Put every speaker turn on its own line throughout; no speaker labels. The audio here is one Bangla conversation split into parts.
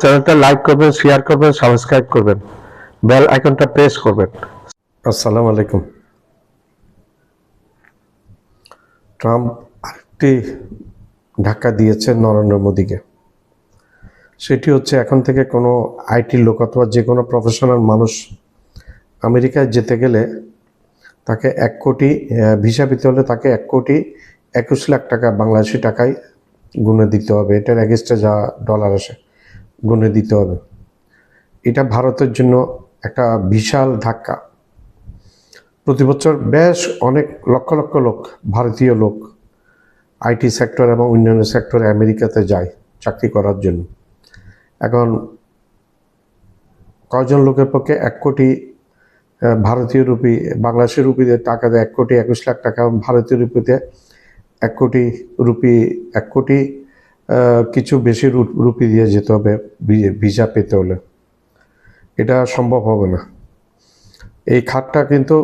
চ্যানেলটা লাইক করবেন শেয়ার করবেন সাবস্ক্রাইব করবেন। বেল আইকনটা প্রেস করবেন। আসসালামু আলাইকুম। ট্রাম্প আরেকটি ধাক্কা দিয়েছে নরেন্দ্র মোদীকে। সেটি হচ্ছে এখন থেকে কোনো আইটি লোক অথবা যে কোনো প্রফেশনাল মানুষ আমেরিকায় যেতে গেলে তাকে এক কোটি ভিসা পেতে হলে তাকে এক কোটি একুশ লাখ টাকা, বাংলাদেশি টাকায় গুনে দিতে হবে। এটার এগেস্টে যা ডলার আসে। গুনে দিতে হবে। এটা ভারতের জন্য একটা বিশাল ধাক্কা। প্রতি বছর বেশ অনেক, লক্ষ লক্ষ লোক, ভারতীয় লোক আইটি সেক্টর এবং অন্যান্য সেক্টরে আমেরিকাতে যায় চাকরি করার জন্য। এখন কয়জন লোকের পক্ষে এক কোটি ভারতীয় রুপি, বাংলাদেশের রুপিতে টাকা দেয় এক কোটি একুশ লাখ টাকা ভারতীয় রুপিতে এক কোটি রুপি, এক কোটি কিছু বেশি রুপি দিয়ে যেতে হবে ভিসা পেতে হলে। এটা সম্ভব হবে না। এই খাতটা কিন্তু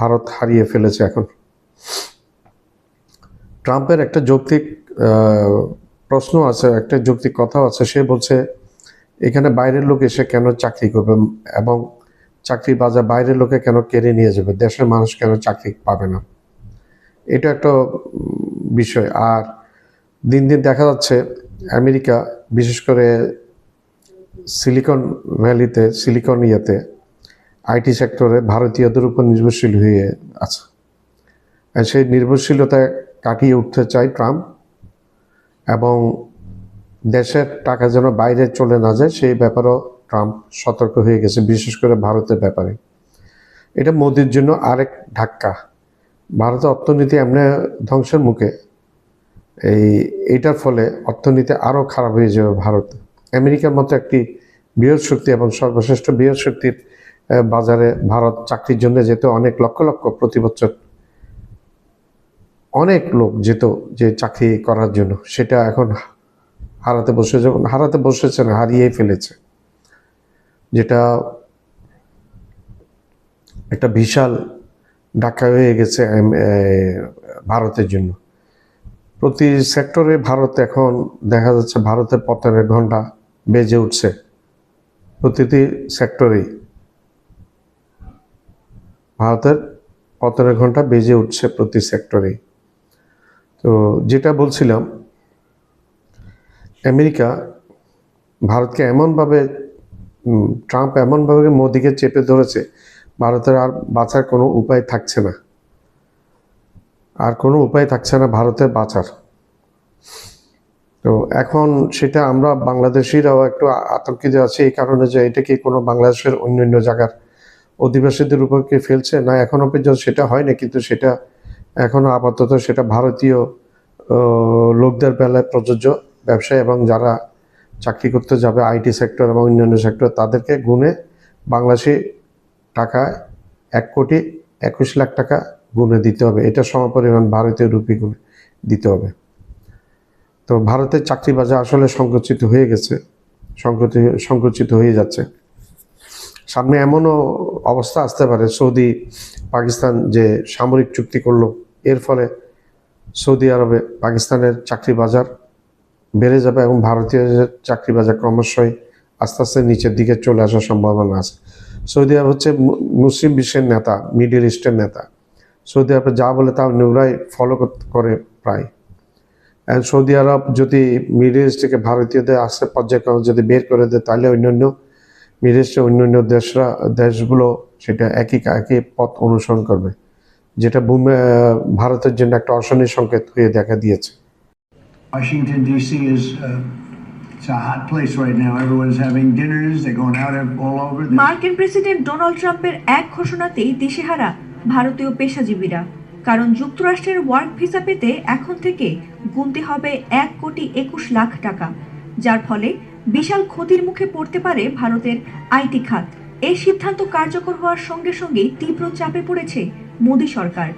ভারত হারিয়ে ফেলেছে এখন। ট্রাম্পের একটা যৌক্তিক প্রশ্ন আছে, একটা যৌক্তিক কথাও আছে। সে বলছে, এখানে বাইরের লোক এসে কেন চাকরি করবে এবং চাকরি বাজার বাইরের লোকে কেন কেড়ে নিয়ে যাবে? দেশের মানুষ কেন চাকরি পাবে না? এটা একটা বিষয়। আর দিন দিন দেখা যাচ্ছে আমেরিকা, বিশেষ করে সিলিকন ভ্যালিতে, সিলিকন ইয়েতে আইটি সেক্টরে ভারতীয়দের উপর নির্ভরশীল হয়ে আছে। সেই নির্ভরশীলতা কাটিয়ে উঠতে চায় ট্রাম্প এবং দেশের টাকা যেন বাইরে চলে না যায়, সেই ব্যাপারেও ট্রাম্প সতর্ক হয়ে গেছে, বিশেষ করে ভারতের ব্যাপারে। এটা মোদির জন্য আরেক ধাক্কা। ভারতের অর্থনীতি এমনি ধ্বংসের মুখে। এই এটার ফলে অর্থনীতি আরও খারাপ হয়ে যাবে ভারত। আমেরিকার মতো একটি বৃহৎ শক্তি এবং সর্বশ্রেষ্ঠ বৃহৎ শক্তির বাজারে ভারত চাকরির জন্য যেত অনেক লক্ষ লক্ষ প্রতি বছর অনেক লোক যেত যে চাকরি করার জন্য। সেটা এখন হারাতে বসে যখন হারাতে বসেছে না, হারিয়েই ফেলেছে। যেটা একটা বিশাল ধাক্কা হয়ে গেছে ভারতের জন্য। প্রতি সেক্টরে ভারত এখন দেখা যাচ্ছে ভারতের পতনের ঘণ্টা বেজে উঠছে প্রতিটি সেক্টরেই। ভারতের পতনের ঘণ্টা বেজে উঠছে প্রতি সেক্টরেই। তো যেটা বলছিলাম, আমেরিকা ভারতকে এমনভাবে ট্রাম্প এমনভাবে মোদিকে চেপে ধরেছে, ভারতের আর বাঁচার কোনো উপায় থাকছে না। আর কোনো উপায় থাকছে না ভারতের বাঁচার। তো এখন সেটা আমরা বাংলাদেশিরাও একটু আতঙ্কিত আছে এই কারণে যে এটা কি কোনো বাংলাদেশের অন্যান্য জায়গার অধিবাসীদের উপর কি ফেলছে? না, এখনও পর্যন্ত সেটা হয় না কিন্তু সেটা এখনও আপাতত সেটা ভারতীয় লোকদের বেলায় প্রযোজ্য ব্যবসায় এবং যারা চাকরি করতে যাবে আইটি সেক্টর এবং অন্যান্য সেক্টর, তাদেরকে গুণে বাংলাদেশি টাকা এক কোটি একুশ লাখ টাকা গুণে দিতে হবে। এটা সমপরিমাণ ভারতীয় রুপি গুণে দিতে হবে। তো ভারতের চাকরি বাজার আসলে সংকুচিত হয়ে গেছে। সংকুচিত হয়ে যাচ্ছে। সামনে এমনও অবস্থা আসতে পারে, সৌদি, পাকিস্তান যে সামরিক চুক্তি করল। এর ফলে সৌদি আরবে পাকিস্তানের চাকরি বাজার বেড়ে যাবে এবং ভারতীয়দের চাকরি বাজার ক্রমশই আস্তে আস্তে নিচের দিকে চলে আসার সম্ভাবনা আছে। সৌদি আরব হচ্ছে মুসলিম বিশ্বের নেতা, মিডল ইস্টের নেতা। সৌদি আরবে যা বলে তা অন্যরাই ফলো করে প্রায় আর সৌদি আরব যদি মিডল ইস্ট থেকে ভারতীয়দের আসতে পর্যায়ক্রম যদি বের করে দেয় তাহলে অন্যান্য মিডল ইস্টের অন্যান্য দেশরা দেশগুলো সেটা একই একই পথ অনুসরণ করবে যেটা ভূমি ভারতের জন্য একটা অশনির সংকেত হয়ে দেখা দিয়েছে
Washington D.C. is uh, it's a hot place right now. Everyone's having dinners. They're going out all over. There's-
মার্কিন প্রেসিডেন্ট ডোনাল্ড ট্রাম্পের এক ঘোষণাতেই দিশেহারা ভারতীয় পেশাজীবীরা। কারণ যুক্তরাষ্ট্রের ওয়ার্ক ভিসা পেতে এখন থেকে গুনতে হবে এক কোটি একুশ লাখ টাকা, যার ফলে বিশাল ক্ষতির মুখে পড়তে পারে ভারতের আইটি খাত। এই সিদ্ধান্ত কার্যকর হওয়ার সঙ্গে সঙ্গেই তীব্র চাপে পড়েছে মোদী সরকার।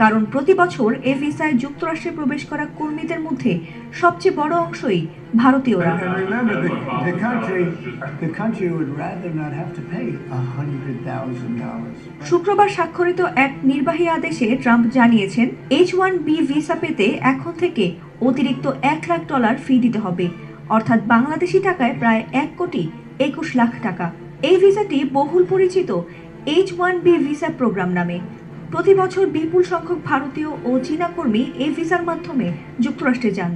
কারণ প্রতি বছর এ ভিসায় যুক্তরাষ্ট্রে প্রবেশ করা কর্মীদের মধ্যে সবচেয়ে বড় অংশই ভারতীয়রা. শুক্রবার স্বাক্ষরিত এক নির্বাহী আদেশে ট্রাম্প জানিয়েছেন এইচ ওয়ান বি ভিসা পেতে এখন থেকে অতিরিক্ত এক লাখ ডলার ফি দিতে হবে। অর্থাৎ বাংলাদেশি টাকায় প্রায় এক কোটি একুশ লাখ টাকা। এই ভিসাটি বহুল পরিচিত H one B visa program নামে। প্রতি বছর বিপুল সংখ্যক ভারতীয় ও চীনা কর্মী এই ভিসার মাধ্যমে যুক্তরাষ্ট্রে যান।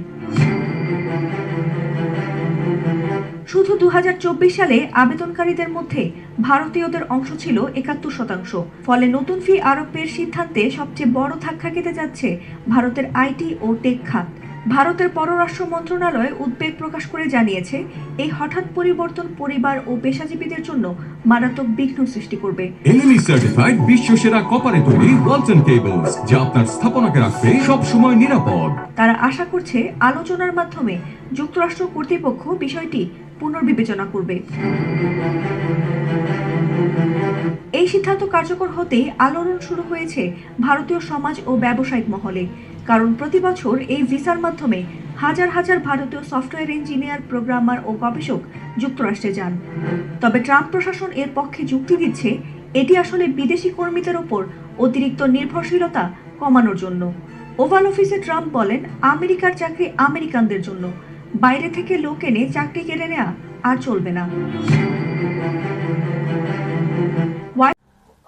শুধু দু হাজার চব্বিশ সালে আবেদনকারীদের মধ্যে ভারতীয়দের অংশ ছিল একাত্তর শতাংশ। ফলে নতুন ফি আরোপের সিদ্ধান্তে সবচেয়ে বড় ধাক্কা খেতে যাচ্ছে ভারতের আইটি ও টেক খাত। ভারতের পররাষ্ট্র মন্ত্রণালয় উদ্বেগ প্রকাশ করে জানিয়েছে এই হঠাৎ পরিবর্তন পরিবার ও পেশাজীবীদের জন্য মারাত্মক বিঘ্ন সৃষ্টি করবে।
এলএমই সার্টিফাইড বিশ্ব সেরা কপারে তৈরি ওয়ালটন কেবলস যা আপনার স্থাপনাকে রাখবে সব সময় নিরাপদ।
তারা আশা করছে আলোচনার মাধ্যমে যুক্তরাষ্ট্র কর্তৃপক্ষ বিষয়টি পুনর্বিবেচনা করবে। এই সিদ্ধান্ত কার্যকর হতেই আলোড়ন শুরু হয়েছে ভারতীয় সমাজ ও ব্যবসায়িক মহলে। কারণ প্রতি বছর এই ভিসার মাধ্যমে হাজার হাজার ভারতীয় সফটওয়্যার ইঞ্জিনিয়ার, প্রোগ্রামার ও গবেষক যুক্তরাষ্ট্রে যান। তবে ট্রাম্প প্রশাসন এর পক্ষে যুক্তি দিচ্ছে, এটি আসলে বিদেশি কর্মীদের ওপর অতিরিক্ত নির্ভরশীলতা কমানোর জন্য। ওভাল অফিসে ট্রাম্প বলেন, আমেরিকার চাকরি আমেরিকানদের জন্য। বাইরে থেকে লোক এনে চাকরি কেড়ে নেওয়া আর চলবে না।